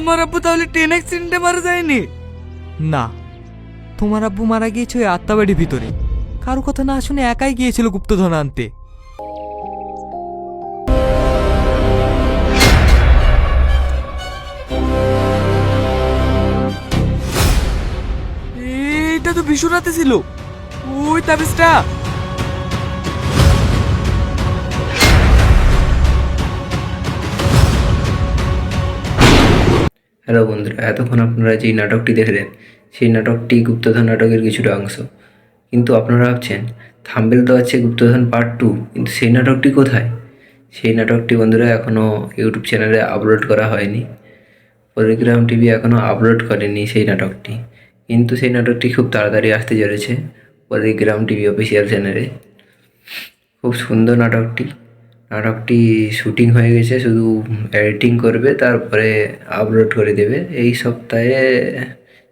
আমার আব্বু তাহলে ট্রেন অ্যাক্সিডেন্টে মারা যায়নি? না, তোমার আব্বু মারা গিয়েছে ওই আত্মাবাড়ির ভিতরে। কারও কথা না শুনে একাই গিয়েছিল গুপ্তধন আনতে। এটা তো ভীষণ রাতে ছিল। ওই তাবিজটা হ্যালো বন্ধুরা, এতক্ষণ আপনারা যেই নাটকটি দেখলেন, সেই নাটকটি গুপ্তধন নাটকের কিছুটা অংশ। কিন্তু আপনারা ভাবছেন, থাম্বেল তো আছে গুপ্তধন পার্ট টু কিন্তু সেই নাটকটি কোথায়? সেই নাটকটি বন্ধুরা এখনও ইউটিউব চ্যানেলে আপলোড করা হয়নি। পরিগ্রাম টিভি এখনও আপলোড করেনি সেই নাটকটি। কিন্তু সেই নাটকটি খুব তাড়াতাড়ি আসতে চলেছে পরিগ্রাম টিভি অফিসিয়াল চ্যানেলে খুব সুন্দর নাটকটি। নাটকটি শুটিং হয়ে গেছে, শুধু এডিটিং করবে, তারপরে আপলোড করে দেবে। এই সপ্তাহে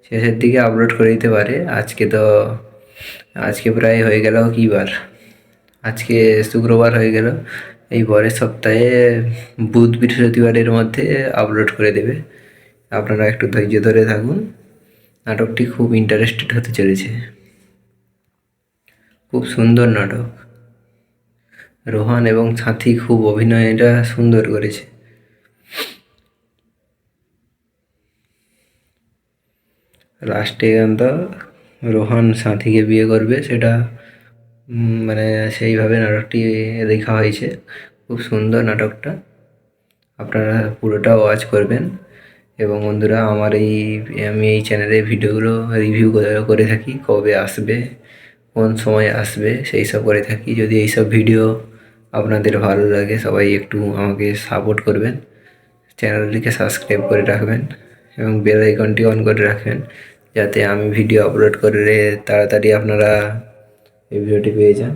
শেষের দিকে আপলোড করে দিতে পারে। আজকে তো, আজকে প্রায় হয়ে গেল কী বার? আজকে শুক্রবার হয়ে গেল। এই পরের সপ্তাহে বুধ বৃহস্পতিবারের মধ্যে আপলোড করে দেবে। আপনারা একটু ধৈর্য ধরে থাকুন। নাটকটি খুব ইন্টারেস্টেড হতে চলেছে। খুব সুন্দর নাটক। রোহান এবং সাথী খুব অভিনয়টা সুন্দর করেছে। লাস্টে তো রোহান সাথীকে বিয়ে করবে, সেটা মানে সেইভাবে নাটকটি লেখা হয়েছে। খুব সুন্দর নাটকটা। আপনারা পুরোটা ওয়াচ করবেন। এবং বন্ধুরা, আমার এই, আমি এই চ্যানেলে ভিডিওগুলো রিভিউ করে থাকি, কবে আসবে, কোন সময় আসবে, সেই সব করে থাকি। যদি এইসব ভিডিও আপনাদের ভালো লাগে, সবাই একটু আমাকে সাপোর্ট করবেন। চ্যানেলটিকে সাবস্ক্রাইব করে রাখবেন এবং বেল আইকনটি অন করে রাখবেন, যাতে আমি ভিডিও আপলোড করে তাড়াতাড়ি আপনারা এই ভিডিওটি পেয়ে যান।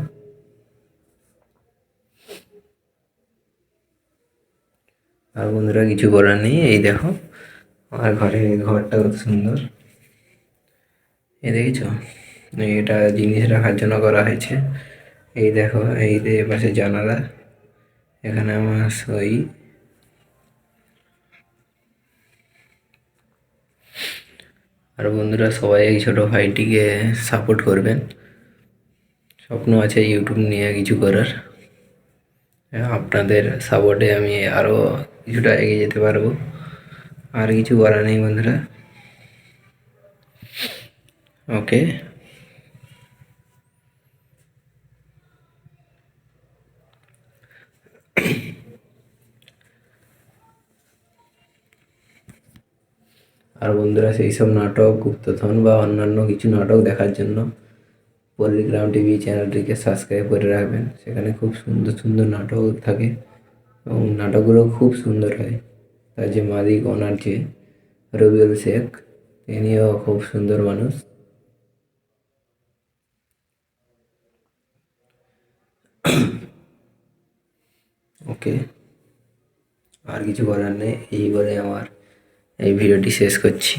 আর বন্ধুরা, কিছু বলার নেই, এই দেখো, আমার ঘরে ঘরটা কত সুন্দর। এই দেখেছ? এটা জিনিস রাখার জন্য করা হয়েছে। এই দেখো, এই যে পাশে জানালা, এখানে আমার সই। আর বন্ধুরা, সবাই এই ছোটো ভাইটিকে সাপোর্ট করবেন। স্বপ্ন আছে ইউটিউব নিয়ে কিছু করার। আপনাদের সাপোর্টে আমি আরও কিছুটা এগিয়ে যেতে পারব। আর কিছু করার নেই বন্ধুরা। ওকে আর বন্ধুরা সেই সব নাটক, গুপ্তধন বা অন্যান্য কিছু নাটক দেখার জন্য পল্লিগ্রাম টিভি চ্যানেলটিকে সাবস্ক্রাইব করে রাখবেন। সেখানে খুব সুন্দর সুন্দর নাটক থাকে এবং নাটকগুলো খুব সুন্দর হয়। তার যে মালিক ওনার যে রবিউল শেখ, তিনিও খুব সুন্দর মানুষ। ওকে আর কিছু বলার নেই, এই বলে আমার। এই ভিডিওটি শেষ করছি।